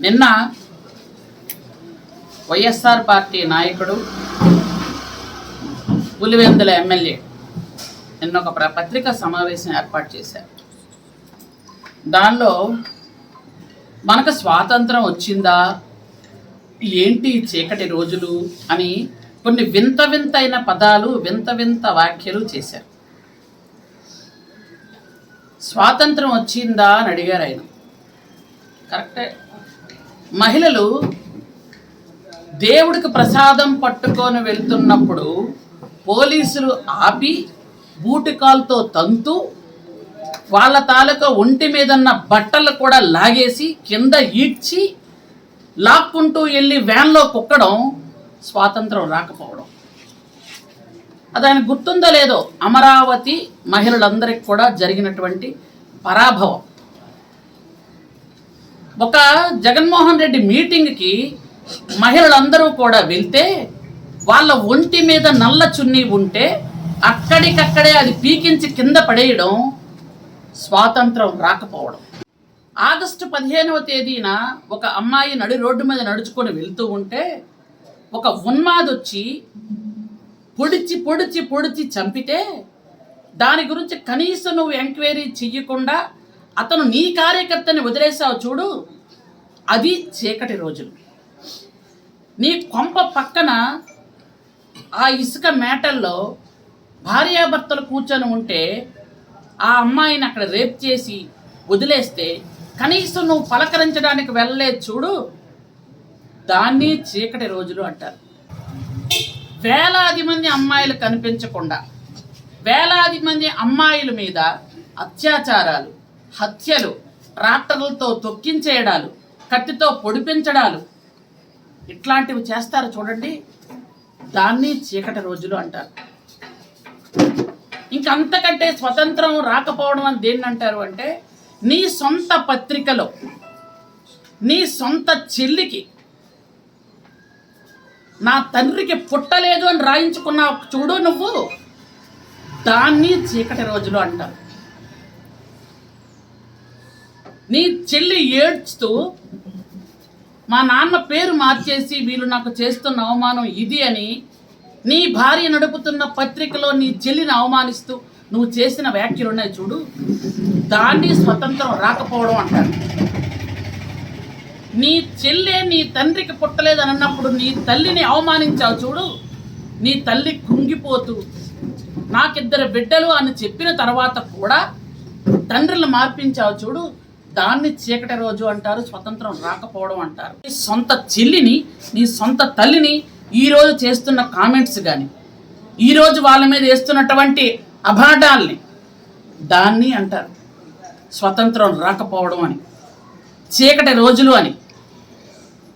నిన్న వైఎస్ఆర్ పార్టీ నాయకుడు పులివెందుల ఎమ్మెల్యే నిన్న ఒక ప్ర- పత్రికా సమావేశం ఏర్పాటు చేశారు. దానిలో మనకు స్వాతంత్రం వచ్చిందా? ఏంటి చీకటి రోజులు? అని కొన్ని వింత వింతైన పదాలు వింత వింత వ్యాఖ్యలు చేశారు. స్వాతంత్రం వచ్చిందా అని అడిగారు ఆయన. కరెక్టే. మహిళలు దేవుడికి ప్రసాదం పట్టుకొని వెళ్తున్నప్పుడు పోలీసులు ఆపి బూటికాల్తో తంతు వాళ్ళ తాలూకా ఒంటి మీదన్న బట్టలు కూడా లాగేసి కింద ఈడ్చి లాక్కుంటూ వెళ్ళి వ్యాన్లో కుక్కడం స్వాతంత్రం రాకపోవడం. అది ఆయన గుర్తుందో లేదో అమరావతి మహిళలందరికీ కూడా జరిగినటువంటి పరాభవం. ఒక జగన్మోహన్ రెడ్డి మీటింగ్కి మహిళలందరూ కూడా వెళ్తే వాళ్ళ ఒంటి మీద నల్ల చున్నీ ఉంటే అక్కడికక్కడే అది పీకించి కింద పడేయడం స్వాతంత్రం రాకపోవడం. ఆగస్టు పదిహేనవ తేదీన ఒక అమ్మాయి నడి రోడ్డు మీద నడుచుకొని వెళ్తూ ఉంటే ఒక ఉన్మాదొచ్చి పొడిచి పొడిచి పొడిచి చంపితే దాని గురించి కనీసం నువ్వు ఎంక్వైరీ చెయ్యకుండా అతను నీ కార్యకర్తని వదిలేసావు చూడు. అది చీకటి రోజులు. నీ కొంప పక్కన ఆ ఇసుక మేటల్లో భార్యాభర్తలు కూర్చొని ఉంటే ఆ అమ్మాయిని అక్కడ రేప్ చేసి వదిలేస్తే కనీసం నువ్వు పలకరించడానికి వెళ్ళలేదు చూడు. దాన్ని చీకటి రోజులు అంటారు. వేలాది మంది అమ్మాయిలు కనిపించకుండా వేలాది మంది అమ్మాయిల మీద అత్యాచారాలు హత్యలు ట్రాక్టర్లతో తొక్కించేయడాలు కత్తితో పొడిపించడాలు. ఇట్లాంటివి చేస్తారు చూడండి. దాన్ని చీకటి రోజులు అంటారు. ఇంకంతకంటే స్వతంత్రం రాకపోవడం అని దేన్ని అంటారు అంటే నీ సొంత పత్రికలో నీ సొంత చెల్లికి నా తండ్రికి పుట్టలేదు అని రాయించుకున్నావు చూడు నువ్వు. దాన్ని చీకటి రోజులు అంటారు. నీ చెల్లి ఏడ్చుతూ మా నాన్న పేరు మార్చేసి వీళ్ళు నాకు చేస్తున్న అవమానం ఇది అని నీ భార్య నడుపుతున్న పత్రికలో నీ చెల్లిని అవమానిస్తూ నువ్వు చేసిన వ్యాఖ్యలు ఉన్నాయి చూడు. దాన్ని స్వతంత్రం రాకపోవడం అంటారు. నీ చెల్లె నీ తండ్రికి పుట్టలేదని అన్నప్పుడు నీ తల్లిని అవమానించావు చూడు. నీ తల్లి కుంగిపోతూ నాకిద్దరు బిడ్డలు అని చెప్పిన తర్వాత కూడా తండ్రులు మార్పించావు చూడు. దాన్ని చీకటి రోజు అంటారు స్వతంత్రం రాకపోవడం అంటారు. నీ సొంత చెల్లిని నీ సొంత తల్లిని ఈరోజు చేస్తున్న కామెంట్స్ కానీ ఈరోజు వాళ్ళ మీద వేస్తున్నటువంటి అభాడాల్ని దాన్ని అంటారు. స్వతంత్రం రాకపోవడం అని చీకటి రోజులు అని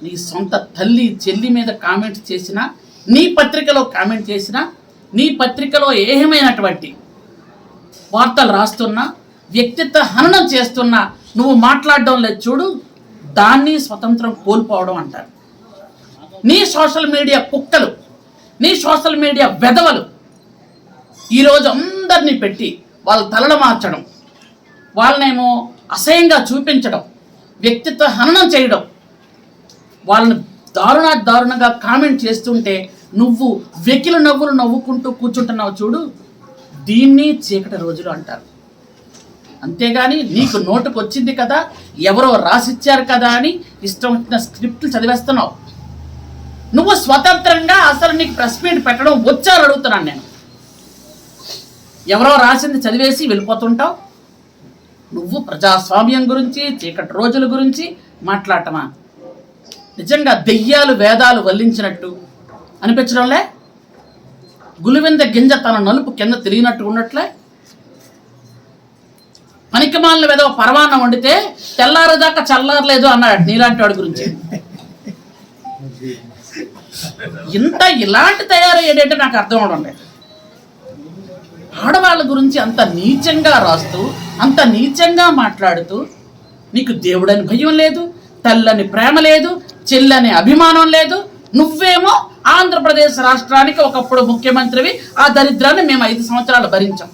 నీ సొంత తల్లి చెల్లి మీద కామెంట్ చేసినా నీ పత్రికలో కామెంట్ చేసినా నీ పత్రికలో ఏమైనటువంటి వార్తలు రాస్తున్నా వ్యక్తిత్వ హననం చేస్తున్నా నువ్వు మాట్లాడడం లేదు చూడు దాన్ని స్వతంత్రం కోల్పోవడం అంటారు. నీ సోషల్ మీడియా కుక్కలు నీ సోషల్ మీడియా వెధవలు ఈరోజు అందరినీ పెట్టి వాళ్ళ తలలు మార్చడం వాళ్ళనేమో అసహ్యంగా చూపించడం వ్యక్తిత్వ హననం చేయడం వాళ్ళని దారుణ దారుణంగా కామెంట్ చేస్తుంటే నువ్వు వెకిలి నవ్వులు నవ్వుకుంటూ కూర్చుంటున్నావు చూడు దీన్ని చీకటి రోజులు అంటారు. అంతేగాని నీకు నోటుకు వచ్చింది కదా ఎవరో రాసిచ్చారు కదా అని ఇష్టం వచ్చిన స్క్రిప్ట్లు చదివేస్తున్నావు. నువ్వు స్వతంత్రంగా అసలు నీకు ప్రెస్ మీట్ పెట్టడం వచ్చారు అడుగుతున్నాను నేను. ఎవరో రాసింది చదివేసి వెళ్ళిపోతుంటావు. నువ్వు ప్రజాస్వామ్యం గురించి చీకటి రోజుల గురించి మాట్లాడటమా? నిజంగా దెయ్యాలు వేదాలు వల్లించినట్టు అనిపించడంలే? గులివింద గింజ తన నలుపు కింద తిరిగినట్టు ఉన్నట్లే? పనికిమాలిన ఏదో పరమాన్నం వండితే తెల్లారదాకా చల్లారలేదు అన్నాడు నీలాంటి వాడి గురించి. ఇంత ఇలాంటి తయారయ్యేటంటే నాకు అర్థం అవడం లేదు. ఆడవాళ్ళ గురించి అంత నీచంగా రాస్తూ అంత నీచంగా మాట్లాడుతూ నీకు దేవుడని భయం లేదు తల్లని ప్రేమ లేదు చెల్లని అభిమానం లేదు నువ్వేమో ఆంధ్రప్రదేశ్ రాష్ట్రానికి ఒకప్పుడు ముఖ్యమంత్రివి ఆ దరిద్రాన్ని మేము ఐదు సంవత్సరాలు భరించాం.